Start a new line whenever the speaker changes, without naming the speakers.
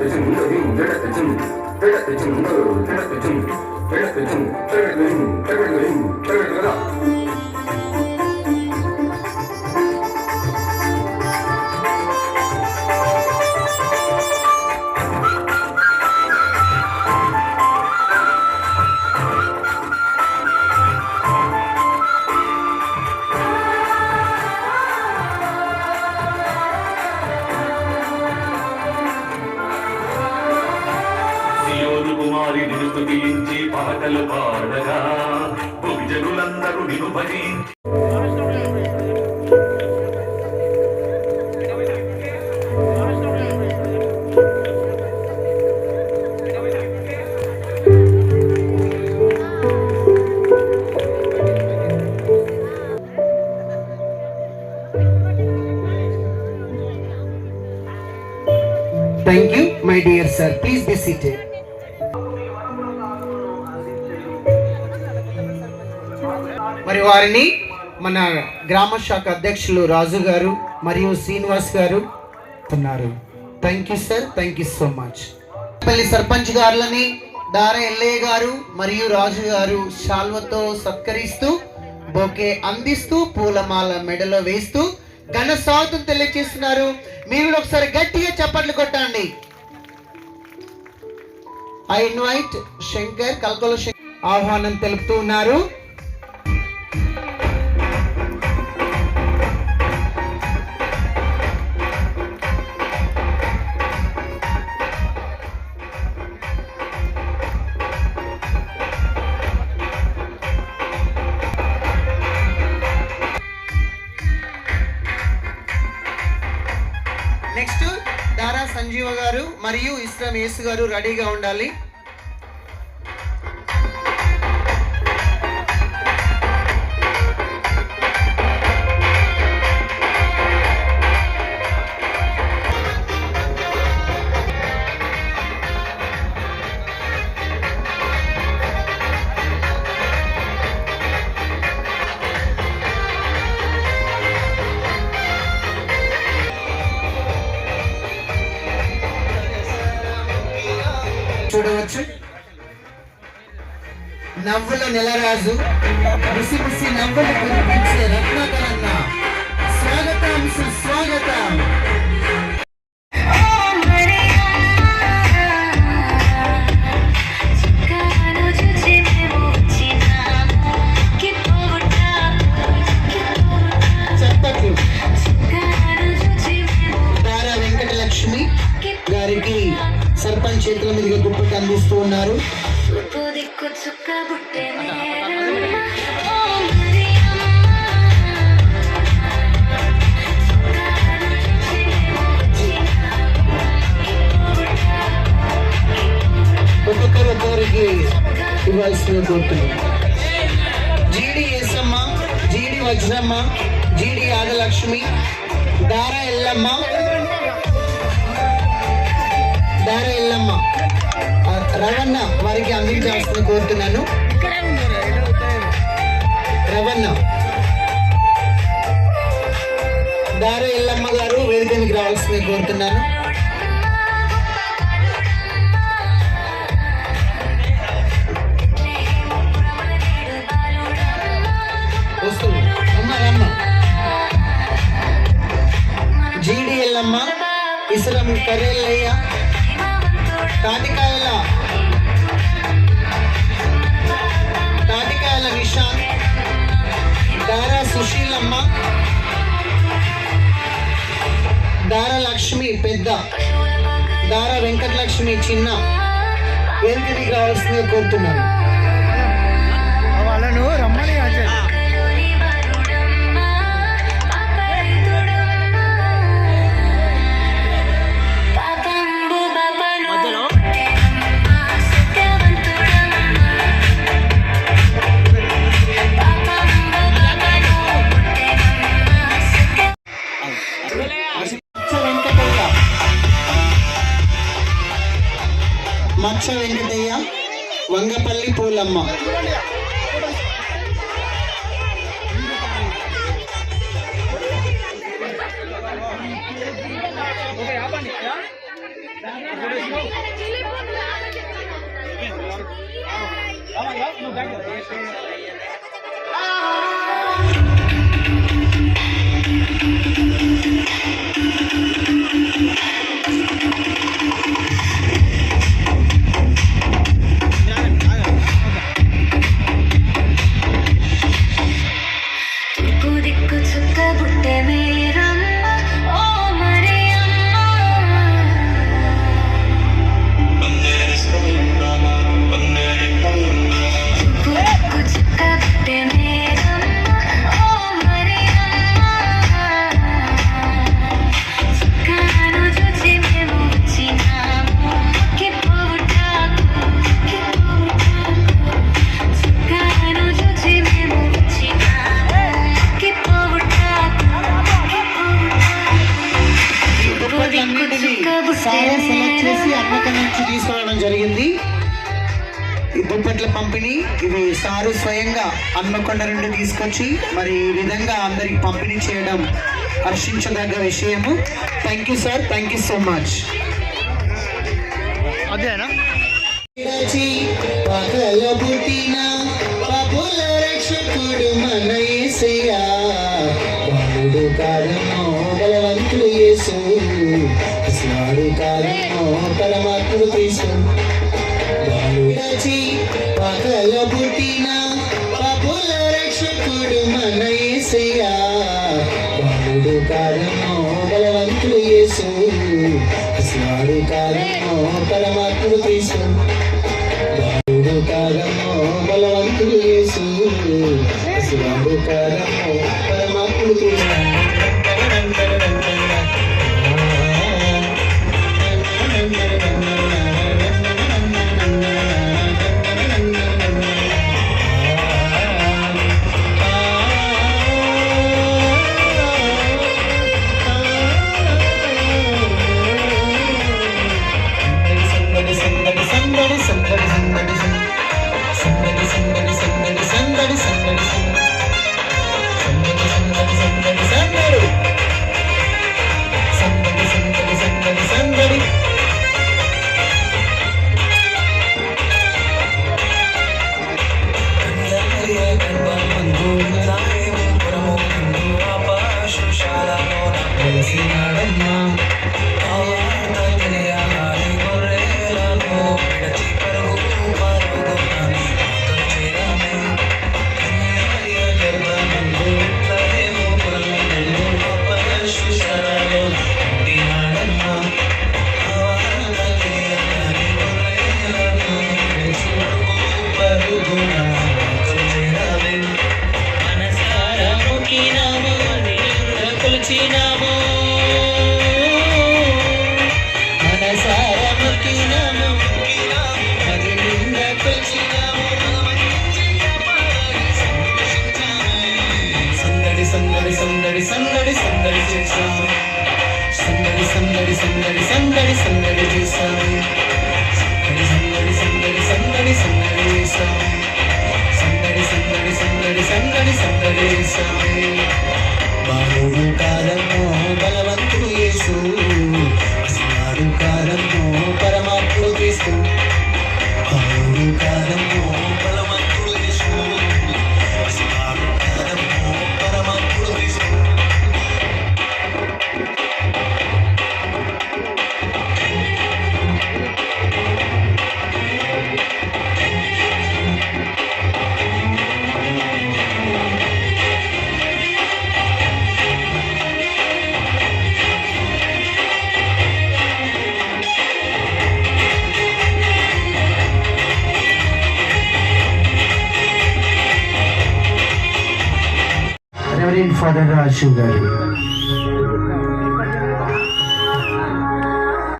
Thank you. కుమారి నిన్ను స్తుతించి పాటలు పాడగా భూమి జనులందరూ నిన్ను భజించి
Thank you, my dear sir. Please be seated. మరి వారిని మన గ్రామ శాఖ అధ్యక్షులు రాజు గారు మరియు శ్రీనివాస్ గారు ఉన్నారు. Thank you sir thank you so much పల్లి సర్పంచ్ గారులని దార ఎల్లయ్య గారు మరియు రాజు గారు శాల్వతో సత్కరిస్తూ బొకే అందిస్తూ పూలమాల మెడలో వేస్తూ ఘన స్వాగతం తెలియజేస్తున్నారు మీరు కూడా ఒకసారి గట్టిగా చప్పట్లు కొట్టండి. ఐ ఇన్వైట్ శంకర్ కల్కొల శంకర్ ఆహ్వానం తెలుపుతూ ఉన్నారు. మరియు ఇస్లాం యేసు గారు రెడీగా ఉండాలి. నవ్వుల నెలరాజు. ముసి ముసి నవ్వులు కురిపించే రత్నాకరన్న. స్వాగతం. సుస్వాగతం ఒక్కొక్కరు ఒక్కొక్కరికి ఇవ్వాల్సిన కోరుతున్నాం జీడి ఏసమ్మ జీడి వజ్రమ్మ జీడి ఆదలక్ష్మి దార ఎల్లమ్మ వారికి కోరుతున్నాను. రవణ. దార ఎల్లమ్మ గారు వేదికనికి రావాల్సింది కోరుతున్నాను. వస్తుంది. అమ్మ రమ్మ జీడి ఎల్లమ్మ ఇసరం కరేళ్ళయ్య తాటికాయల సుశీలమ్మ. దారా లక్ష్మి పెద్ద. దారా వెంకటలక్ష్మి చిన్న. వేదికనికి రావాల్సిందిగా కోరుతున్నాను. వెంకటయ్య మచ్చ వెంకటయ్య వంగపల్లి పూలమ్మ నువ్వు తీసుకురావడం జరిగింది. ఈ దుప్పట్ల పంపిణీ ఇది సారు స్వయంగా హన్మకొండ నుండి తీసుకొచ్చి మరి ఈ విధంగా అందరికి పంపిణీ చేయడం హర్షించదగ్గ విషయము. Thank you sir thank you so much
అదేనా?
రక్షకుడు మన అసలాడు కాదమ్మో పరమాత్ముడు క్రీస్తు బాలుడచి పగల పుట్టిన పపుల రక్షకుడు మన యేసయ్యా బాలుడు బలవంతుడు యేసు. అసలాడు కాదమ్మో పరమాత్ముడు క్రీస్తు చేసినాడమ్మా సంగడి సంగదేశమే బాలుడు కాదమ్మో బలవంతుడు యేసు. అసలు ifadeleri açık.